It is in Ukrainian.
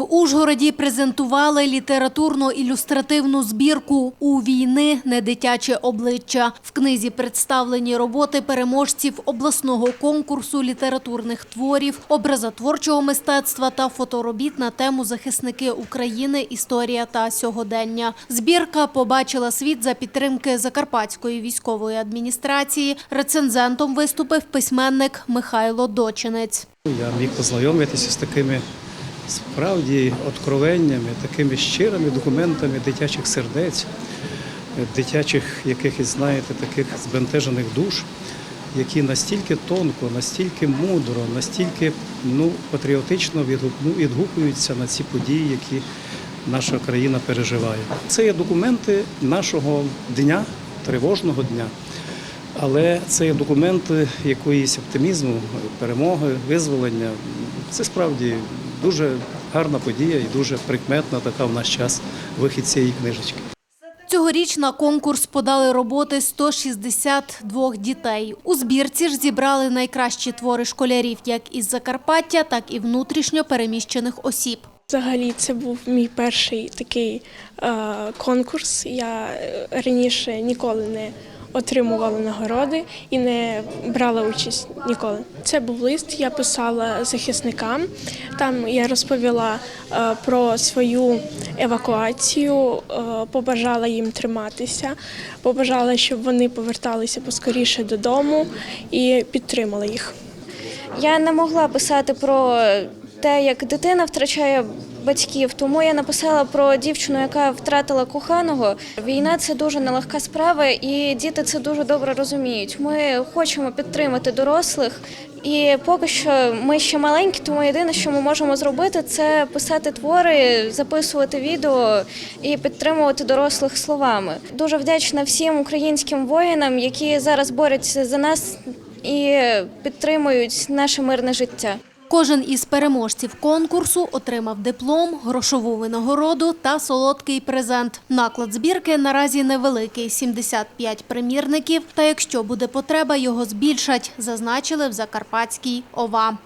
В Ужгороді презентували літературно-ілюстративну збірку У війни не дитяче обличчя. В книзі представлені роботи переможців обласного конкурсу літературних творів, образотворчого мистецтва та фоторобіт на тему захисники України, історія та сьогодення. Збірка побачила світ за підтримки Закарпатської військової адміністрації. Рецензентом виступив письменник Михайло Дочинець. Я міг познайомитися з такими справді откровеннями, такими щирими документами дитячих сердець, дитячих якихось, знаєте, таких збентежених душ, які настільки тонко, настільки мудро, настільки ну, патріотично відгукуються на ці події, які наша країна переживає. Це є документи нашого дня, тривожного дня. Але це є документи якоїсь оптимізму, перемоги, визволення. Це справді дуже гарна подія і дуже прикметна така в наш час вихід цієї книжечки. Цьогоріч на конкурс подали роботи 162 дітей. У збірці ж зібрали найкращі твори школярів як із Закарпаття, так і внутрішньо переміщених осіб. Взагалі, це був мій перший такий е, конкурс. Я е, раніше ніколи не отримувала нагороди і не брала участь ніколи. Це був лист, я писала захисникам. Там я розповіла е, про свою евакуацію, е, побажала їм триматися, побажала, щоб вони поверталися поскоріше додому і підтримала їх. Я не могла писати про те, як дитина втрачає батьків, тому я написала про дівчину, яка втратила коханого. Війна це дуже нелегка справа, і діти це дуже добре розуміють. Ми хочемо підтримати дорослих. І поки що ми ще маленькі, тому єдине, що ми можемо зробити, це писати твори, записувати відео і підтримувати дорослих словами. Дуже вдячна всім українським воїнам, які зараз борються за нас і підтримують наше мирне життя. Кожен із переможців конкурсу отримав диплом, грошову винагороду та солодкий презент. Наклад збірки наразі невеликий – 75 примірників, та якщо буде потреба, його збільшать, зазначили в Закарпатській ОВА.